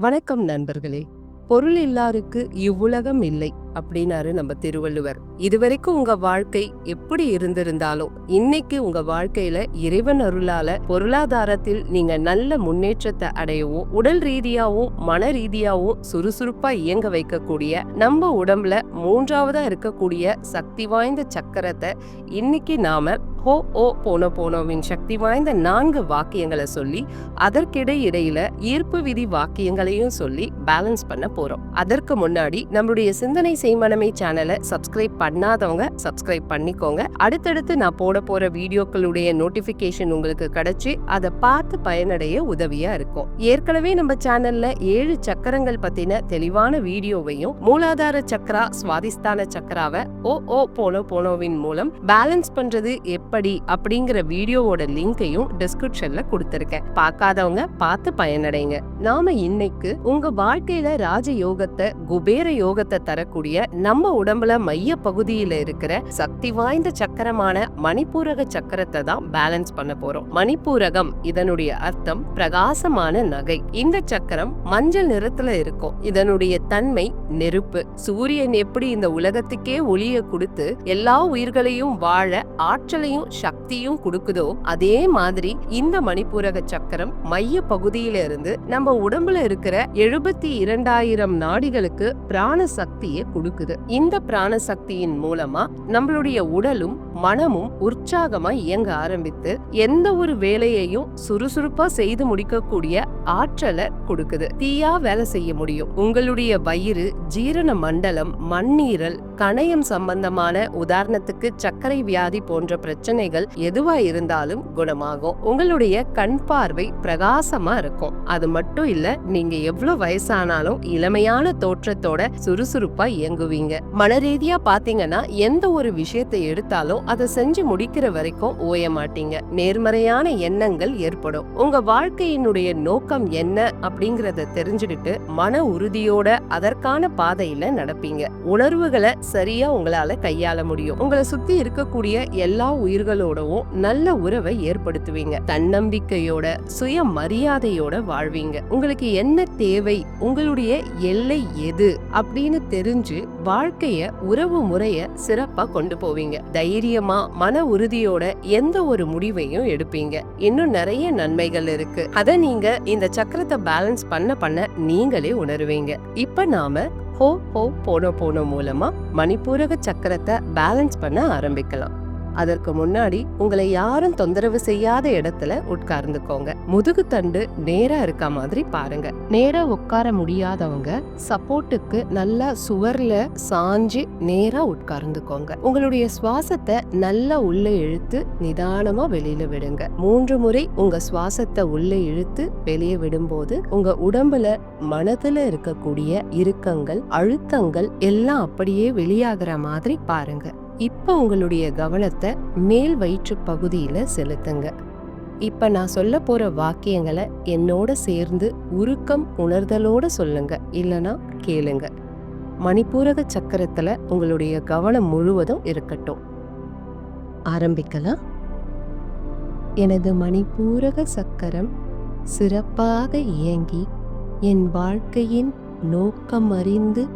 வணக்கம் நண்பர்களே. பொருள் இல்லாருக்கு இவ்வுலகம் இல்லை அப்படின்னாரு நம்ம திருவள்ளுவர். இதுவரைக்கும் உங்க வாழ்க்கை எப்படி இருந்திருந்தாலும் இன்னைக்கு உங்க வாழ்க்கையில இறைவன் அருளால பொருளாதாரத்தில் நீங்க நல்ல முன்னேற்றத்தை அடையவும் உடல் ரீதியாவும் மன ரீதியாவும் சுறுசுறுப்பா இயங்க வைக்கக்கூடிய நம்ம உடம்புல மூன்றாவதா இருக்கக்கூடிய சக்தி வாய்ந்த சக்கரத்தை இன்னைக்கு நாம ஹோ ஓ போனோ போனோவின் சக்தி வாய்ந்த நான்கு வாக்கியங்களை சொல்லி அதற்கிடையிடையில ஈர்ப்பு விதி வாக்கியங்களையும் சொல்லி பேலன்ஸ் பண்ண போறோம். அதற்கு முன்னாடி நம்மளுடைய சிந்தனை செய்மனமே சேனலை சப்ஸ்கிரைப் பண்ணாதவங்க சப்ஸ்கிரைப் பண்ணிக்கோங்க. அடுத்தடுத்து நான் போட போற வீடியோக்களுடைய நோட்டிபிகேஷன் உங்களுக்கு கிடைச்சி அதை பார்த்து பயனடைய உதவியா இருக்கும். ஏற்கனவே நம்ம சேனல்ல ஏழு சக்கரங்கள் பத்தின தெளிவான வீடியோவையும் மூலாதார சக்கரா சுவாதிஸ்தான சக்கராவை ஓ ஓ போனோ போனோவின் மூலம் பேலன்ஸ் பண்றது எப்படி அப்படிங்கிற வீடியோவோட லிங்கையும் டிஸ்கிரிப்ஷன்ல கொடுத்துருக்கேன். பார்க்காதவங்க பார்த்து பயனடைங்க. நாம இன்னைக்கு உங்க வாழ்க்கையில ராஜ யோகத்தை குபேர யோகத்தை தரக்கூடிய நம்ம உடம்புல மைய பகுதியில இருக்கிற சக்தி வாய்ந்த சக்கரமான மணிப்பூரக சக்கரத்தை தான் பேலன்ஸ் பண்ண போறோம். மணிப்பூரகம் இதனுடைய அர்த்தம் பிரகாசமான நகை. இந்த சக்கரம் மஞ்சள் நிறத்துல இருக்கும். இதனுடைய தன்மை நெருப்பு. சூரியன் எப்படி இந்த உலகத்துக்கே ஒளிய கொடுத்து எல்லா உயிர்களையும் வாழ ஆற்றலையும் சக்தியும் கொடுக்குதோ அதே மாதிரி இந்த மணிப்பூரக சக்கரம் மைய பகுதியில இருந்து நம்ம உடம்புல இருக்கிற எழுபத்தி இரண்டாயிரம் நாடிகளுக்கு பிராண சக்தியை கொடுக்குது. இந்த பிராண சக்தியின் மூலமா நம்மளுடைய உடலும் மனமும் உற்சாகமா இயங்க ஆரம்பித்து எந்த ஒரு வேலையையும் சுறுசுறுப்பா செய்து முடிக்கக்கூடிய ஆற்றலை கொடுக்குது. தீயா வேலை செய்ய முடியும். உங்களுடைய வயிறு ஜீரண மண்டலம் மண்ணீரல் கணையம் சம்பந்தமான உதாரணத்துக்கு சர்க்கரை வியாதி போன்ற பிரச்சனை பிரச்சனைகள் எதுவா இருந்தாலும் குணமாகும். உங்களுடைய கண் பார்வை பிரகாசமா இருக்கும். அது மட்டும் இல்ல நீங்க எவ்வளவு வயசானாலும் இளமையான தோற்றத்தோட சுறுசுறுப்பா இயங்குவீங்க. மனரீதியா பாத்தீங்கன்னா எந்த ஒரு விஷயத்தை எடுத்தாலும் அதை செஞ்சு முடிக்கிற வரைக்கும் ஓய மாட்டீங்க. நேர்மறையான எண்ணங்கள் ஏற்படும். உங்க வாழ்க்கையினுடைய நோக்கம் என்ன அப்படிங்கறத தெரிஞ்சுக்கிட்டு மன உறுதியோட அதற்கான பாதையில நடப்பீங்க. உணர்வுகளை சரியா உங்களால கையாள முடியும். உங்களை சுத்தி இருக்கக்கூடிய எல்லா உயிர்களோடவும் நல்ல உறவை ஏற்படுத்துவீங்க. தன்னம்பிக்கையோட சுய மரியாதையோட வாழ்வீங்க. உங்களுக்கு என்ன தேவை? உங்களுடைய எல்லை எது? அப்படின்னு தெரிஞ்சு வாழ்க்கைய உறவு முறைய சிறப்பா கொண்டு போவீங்க. தைரியமா மன உறுதியோட எந்த ஒரு முடிவையும் எடுப்பீங்க. இன்னும் நிறைய நன்மைகள் இருக்கு. அத நீங்க இந்த சக்கரத்தை பேலன்ஸ் பண்ண பண்ண நீங்களே உணருவீங்க. இப்ப நாம ஹோ ஹோ போனோ போனோ மூலமா மணிப்பூரக சக்கரத்தை பேலன்ஸ் பண்ண ஆரம்பிக்கலாம். அதற்கு முன்னாடி உங்களை யாரும் தொந்தரவு செய்யாத இடத்துல உட்கார்ந்துக்கோங்க. முதுகு தண்டு நேரா இருக்க மாதிரி பாருங்க. நேரா உட்கார முடியாதவங்க சப்போர்ட்டுக்கு நல்லா சுவர்ல சாஞ்சு நேரா உட்கார்ந்துக்கோங்க. உங்களுடைய சுவாசத்தை நல்லா உள்ள இழுத்து நிதானமா வெளியில விடுங்க. மூன்று முறை உங்க சுவாசத்தை உள்ள இழுத்து வெளியே விடும்போது உங்க உடம்புல மனதுல இருக்கக்கூடிய இறுக்கங்கள் அழுத்தங்கள் எல்லாம் அப்படியே வெளியாகிற மாதிரி பாருங்க. இப்போ உங்களுடைய கவனத்தை மேல் வயிற்று பகுதியில் செலுத்துங்க. இப்போ நான் சொல்ல போகிற வாக்கியங்களை என்னோட சேர்ந்து உருக்கம் உணர்தலோடு சொல்லுங்க. இல்லைனா கேளுங்க. மணிப்பூரக சக்கரத்தில் உங்களுடைய கவனம் முழுவதும் இருக்கட்டும். ஆரம்பிக்கலாம். எனது மணிப்பூரக சக்கரம் சிறப்பாக இயங்கி என் வாழ்க்கையின் நோக்கம் அறிந்து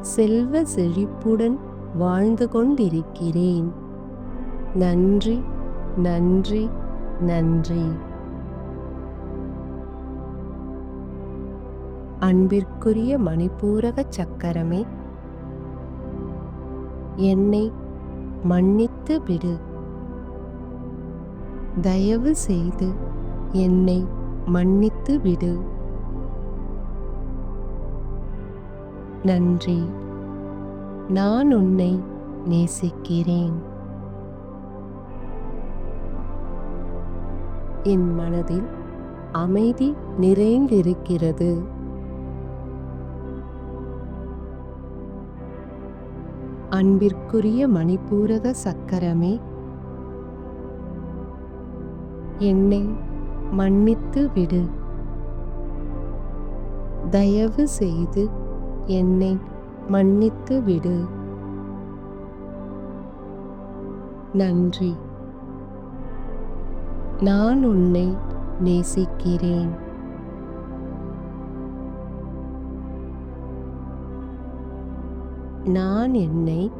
செல்வ செழிப்புடன் வாழ்ந்து கொண்டிருக்கிறேன். நன்றி நன்றி நன்றி. அன்பிற்குரிய மணிப்பூரக சக்கரமே என்னை மன்னித்து விடு. தயவு செய்து என்னை மன்னித்து விடு. நன்றி. நான் உன்னை நேசிக்கிறேன். என் மனதில் அமைதி நிறைந்திருக்கிறது. அன்பிற்குரிய மணிப்பூரக சக்கரமே என்னை மன்னித்து விடு. தயவு செய்து என்னை மன்னித்து விடு. நன்றி. நான் உன்னை நேசிக்கிறேன். நான் என்னை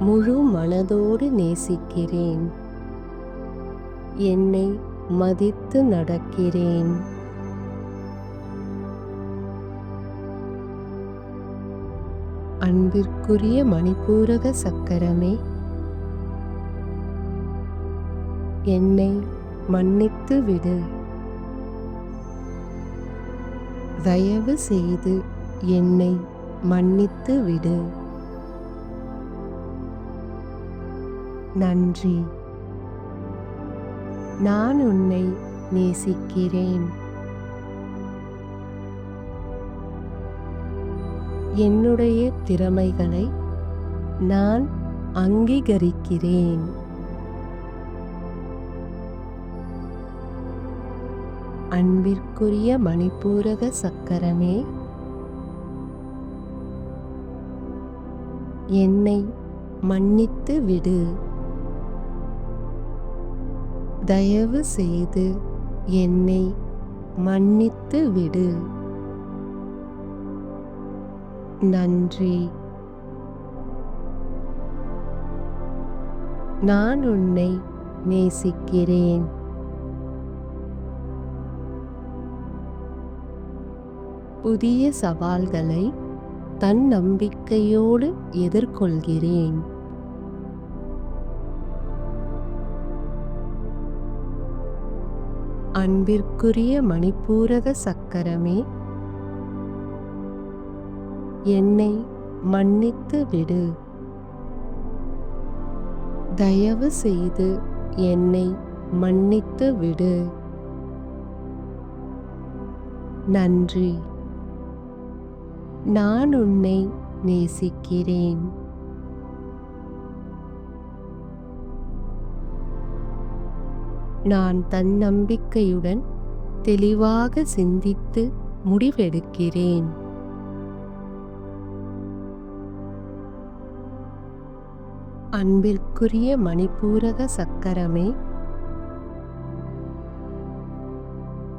முழு மனதோடு நேசிக்கிறேன். என்னை மதித்து நடக்கிறேன். அன்பிற்குரிய மணிப்பூரக சக்கரமே. என்னை மன்னித்து விடு. தயவு செய்து என்னை மன்னித்து விடு. நன்றி. நான் உன்னை நேசிக்கிறேன். என்னுடைய திறமைகளை நான் அங்கீகரிக்கிறேன். அன்பிற்குரிய மணிப்பூரக சக்கரமே என்னை மன்னித்து விடு. தயவு செய்து என்னை மன்னித்து விடு. நன்றி. நான் உன்னை நேசிக்கிறேன். புதிய சவால்களை தன் நம்பிக்கையோடு எதிர்கொள்கிறேன். அன்பிற்குரிய மணிப்பூரக சக்கரமே என்னை மன்னித்து விடு. தயவு செய்து என்னை மன்னித்து விடு. நன்றி. நான் உன்னை நேசிக்கிறேன். நான் தன்னம்பிக்கையுடன் தெளிவாக சிந்தித்து முடிவெடுக்கிறேன். அன்பிற்குரிய மணிப்பூரக சக்கரமே.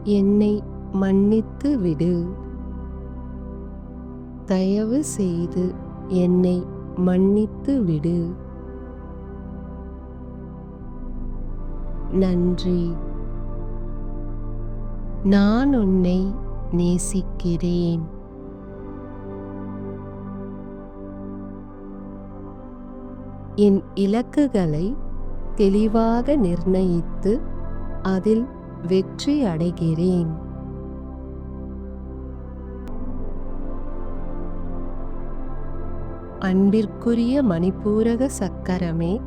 என்னை மன்னித்து விடு. தயவு செய்து என்னை மன்னித்து விடு. நன்றி. நான் உன்னை நேசிக்கிறேன். என் இலக்குகளை தெளிவாக நிர்ணயித்து அதில் வெற்றி அடைகிறேன். அன்பிற்குரிய மணிப்பூரக சக்கரமே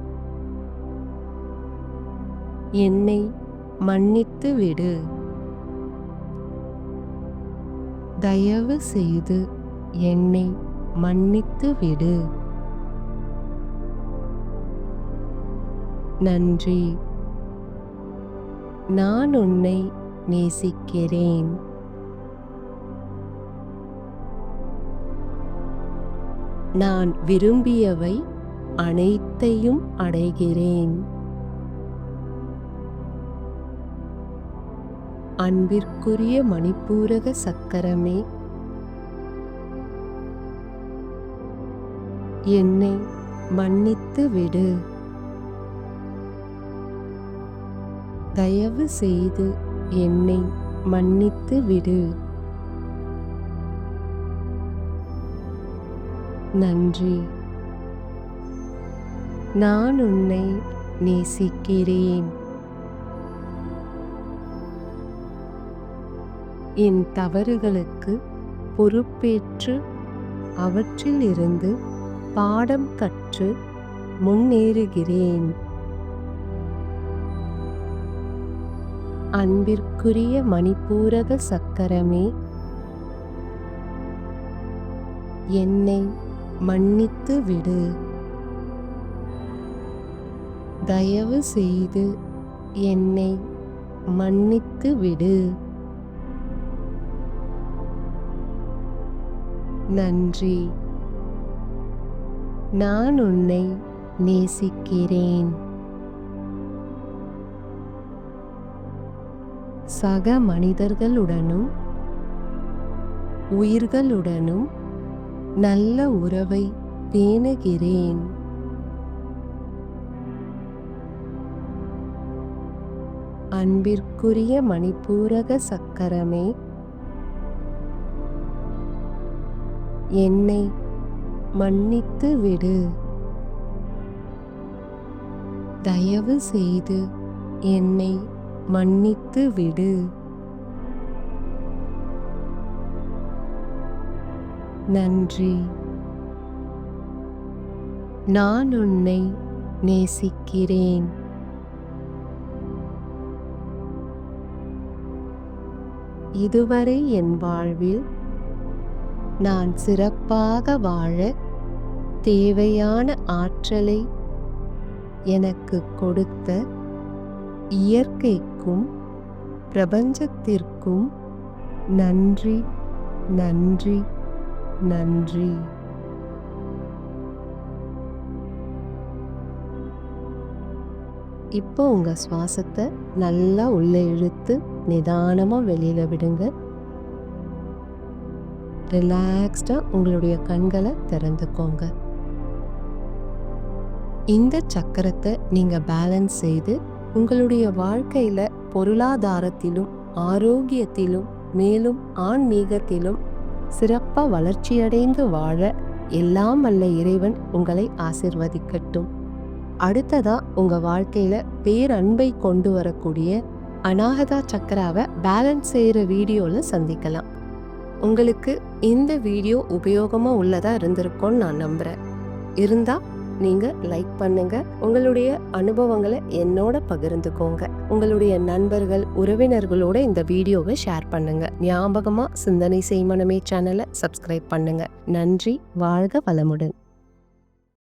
என்னை மன்னித்து விடு. தயவு செய்து என்னை மன்னித்து விடு. நன்றி. நான் உன்னை நேசிக்கிறேன். நான் விரும்பியவை அனைத்தையும் அடைகிறேன். அன்பிற்குரிய மணிப்பூரக சக்கரமே என்னை மன்னித்து விடு. தயவு செய்து என்னை மன்னித்து விடு. நன்றி. நான் உன்னை நேசிக்கிறேன். என் தவறுகளுக்கு பொறுப்பேற்று அவற்றிலிருந்து பாடம் கற்று முன்னேறுகிறேன். அன்பிற்குரிய மணிப்பூரக சக்கரமே. என்னை மன்னித்து விடு. தயவு செய்து என்னை மன்னித்து விடு. நன்றி. நான் உன்னை நேசிக்கிறேன். சக மனிதர்களுடனும் உயிர்களுடனும் நல்ல உறவை பேணுகிறேன். அன்பிற்குரிய மணிப்பூரக சக்கரமே என்னை மன்னித்து விடு. தயவு செய்து என்னை மன்னித்து விடு. நன்றி. நான் உன்னை நேசிக்கிறேன். இதுவரை என் வாழ்வில் நான் சிறப்பாக வாழ தேவையான ஆற்றலை எனக்கு கொடுத்த இயற்கைக்கும் பிரபஞ்சத்திற்கும் நன்றி நன்றி நன்றி. இப்போ உங்க சுவாசத்தை நல்லா உள்ள இழுத்து நிதானமா வெளியில விடுங்க. ரிலாக்ஸ்டா உங்களுடைய கண்களை திறந்துக்கோங்க. இந்த சக்கரத்தை நீங்க பேலன்ஸ் செய்து உங்களுடைய வாழ்க்கையில பொருளாதாரத்திலும் ஆரோக்கியத்திலும் மேலும் ஆன்மீகத்திலும் சிறப்பாக வளர்ச்சியடைந்து வாழ எல்லாம் அல்ல இறைவன் உங்களை ஆசிர்வதிக்கட்டும். அடுத்ததா உங்க வாழ்க்கையில பேரன்பை கொண்டு வரக்கூடிய அநாகதா சக்கராவை பேலன்ஸ் செய்யற வீடியோல சந்திக்கலாம். உங்களுக்கு இந்த வீடியோ உபயோகமா உள்ளதா இருந்திருக்கும்னு நான் நம்புறேன். இருந்தா நீங்க லைக் பண்ணுங்க. உங்களுடைய அனுபவங்களை என்னோட பகிர்ந்துக்கோங்க. உங்களுடைய நண்பர்கள் உறவினர்களோட இந்த வீடியோவை ஷேர் பண்ணுங்க. ஞாபகமா சிந்தனை செய்மனமே சேனலை சப்ஸ்கிரைப் பண்ணுங்க. நன்றி வாழ்க வளமுடன்.